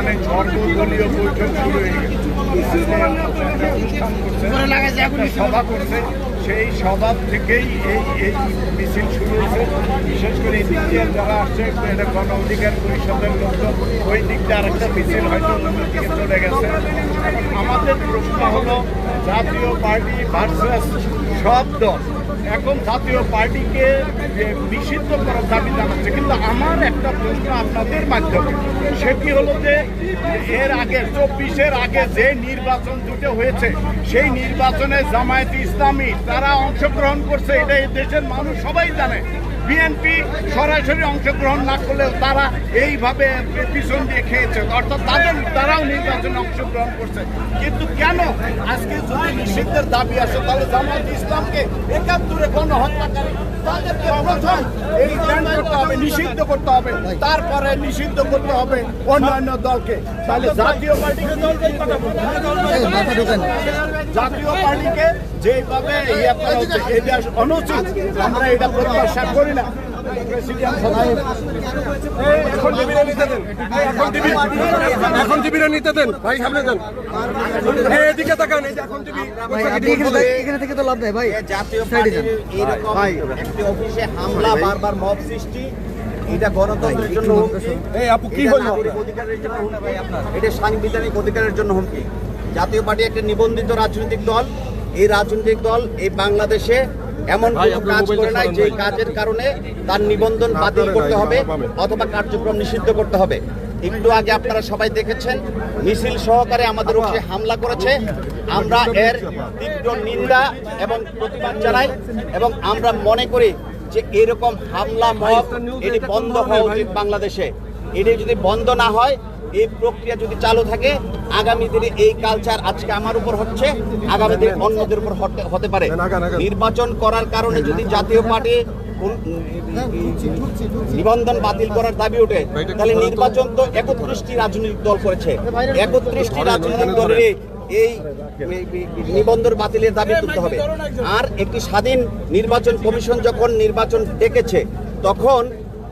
এখানে সর্বদলীয় বৈঠক শুরু হয়ে গেছে। সভা করছে। সেই সভা থেকেই এই এই মিছিল শুরু হয়েছে। বিশেষ করে দিয়ে যারা আসছে, এটা গণ অধিকার পরিষদের লোকজন, ওই দিক দিয়ে আরেকটা মিছিল হয়তো দিকে চলে গেছে। আমাদের প্রশ্ন হলো, জাতীয় পার্টি ভার্সাস সব দল এখন জাতীয় পার্টিকে যে নিষিদ্ধ করার দাবি জানাচ্ছে, কিন্তু আমার একটা প্রশ্ন আপনাদের মাধ্যমে। সেটি হলো যে, এর আগে, চব্বিশের আগে যে নির্বাচন দুটো হয়েছে, সেই নির্বাচনে জামায়াত ইসলামী তারা অংশগ্রহণ করছে এটা এই দেশের মানুষ সবাই জানে। বিএনপি সরাসরি অংশগ্রহণ না করলেও তারা এইভাবে পিছন দিয়ে খেয়েছে। অর্থাৎ তাদের, তারাও নির্বাচনে অংশগ্রহণ করছে। কিন্তু কেন? আজকে যদি নিষিদ্ধের দাবি আসে, তাহলে জামাত ইসলামকে একাত্তরে গণহত্যাকারী তাদেরকে এই করতে হবে, নিষিদ্ধ করতে হবে। তারপরে নিষিদ্ধ করতে হবে অন্যান্য দলকে। তাহলে জাতীয় পার্টিকে দলকেই পাঠাবো জাতীয় পার্টিকে যেভাবে ইয়ে করা হচ্ছে এটা অনুচিত আমরা এটা প্রত্যাশা করি না। এখন টিভিটা নিতে দেন। এখন টিভি এখন টিভিটা নিতে দেন। ভাই সামনে দেন। এদিকে তাকান এই যে এখন টিভি এখানে থেকে তো লাভ নেই ভাই। জাতীয় পার্টির এইরকম একটি অফিসে হামলা বারবার মব সৃষ্টি এটা গণতন্ত্রের জন্য এই আপু কি হলো? অধিকারের জন্য এটা সাংবিধানিক অধিকারের জন্য হুমকি। জাতীয় পার্টি একটা নিবন্ধিত রাজনৈতিক দল। এই রাজনৈতিক দল এই বাংলাদেশে এমন কোনো কাজ করে নাই যে কাজের কারণে তার নিবন্ধন বাতিল করতে হবে অথবা কার্যক্রম নিষিদ্ধ করতে হবে। একটু আগে আপনারা সবাই দেখেছেন মিছিল সহকারে আমাদের উপরে হামলা করেছে। আমরা এর তীব্র নিন্দা এবং প্রতিবাদ জানাই এবং আমরা মনে করি যে এরকম হামলা মব এটি বন্ধ হওয়া উচিত বাংলাদেশে। এটি যদি বন্ধ না হয় এই প্রক্রিয়া যদি চালু থাকে আগামী দিনে এই কালচার আজকে আমার উপর হচ্ছে আগামী দিনে অন্যদের উপর হতে- হতে পারে। নির্বাচন করার কারণে যদি জাতীয় পার্টি নিবন্ধন বাতিল করার দাবি ওঠে তাহলে নির্বাচন তো একত্রিশটি রাজনৈতিক দল করেছে। একত্রিশটি রাজনৈতিক দলের এই এই নিবন্ধন বাতিলের দাবি তুলতে হবে। আর একটি স্বাধীন নির্বাচন কমিশন যখন নির্বাচন ডেকেছে তখন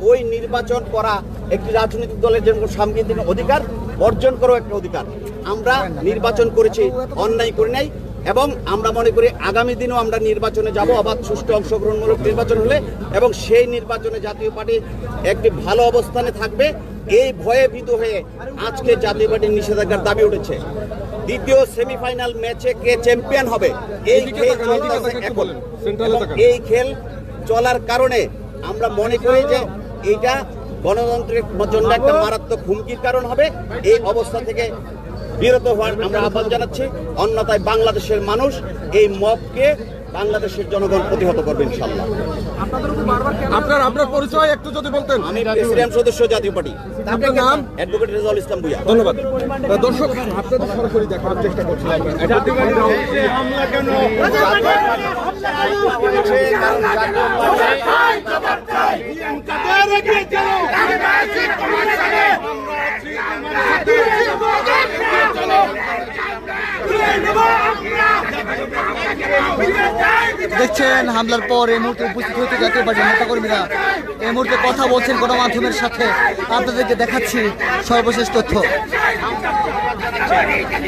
ওই নির্বাচন করা একটি রাজনৈতিক দলের জন্য সাংবিধানিক অধিকার অর্জন করাও একটা অধিকার। আমরা নির্বাচন করেছি অন্যায় করি নাই এবং আমরা মনে করি আগামী দিনেও আমরা নির্বাচনে যাব অবাধ সুষ্ঠু অংশগ্রহণমূলক নির্বাচন হলে এবং সেই নির্বাচনে জাতীয় পার্টি একটি ভালো অবস্থানে থাকবে। এই ভয়ে ভীত হয়ে আজকে জাতীয় পার্টির নিষেধাজ্ঞার দাবি উঠেছে। দ্বিতীয় সেমিফাইনাল ম্যাচে কে চ্যাম্পিয়ন হবে? এই খেল চলতেছে এখন। এই খেল চলার কারণে আমরা মনে করি যে এইটা গণতন্ত্রের জন্য একটা মারাত্মক হুমকির কারণ হবে। এই অবস্থা থেকে বিরত হওয়ার আমরা আহ্বান জানাচ্ছি। অন্যথায় বাংলাদেশের মানুষ এই মবকে বাংলাদেশের জনগণ প্রতিহত করবে ইনশাল্লাহ আপনার আপনার পরিচয় একটু যদি বলতেন। আমি প্রেসিডেন্ট সদস্য জাতীয় পার্টি। আপনার নাম? অ্যাডভোকেট রেজাউল ইসলাম ভুইয়া। ধন্যবাদ। দর্শক আপনাদের সরাসরি দেখার চেষ্টা করছিলাম। এই হামলা কেন দেখছেন, হামলার পর এই মুহূর্তে উপস্থিত হয়েছে জাতীয় পার্টির নেতাকর্মীরা এই মুহূর্তে কথা বলছেন গণমাধ্যমের সাথে। আপনাদেরকে দেখাচ্ছি সর্বশেষ তথ্য।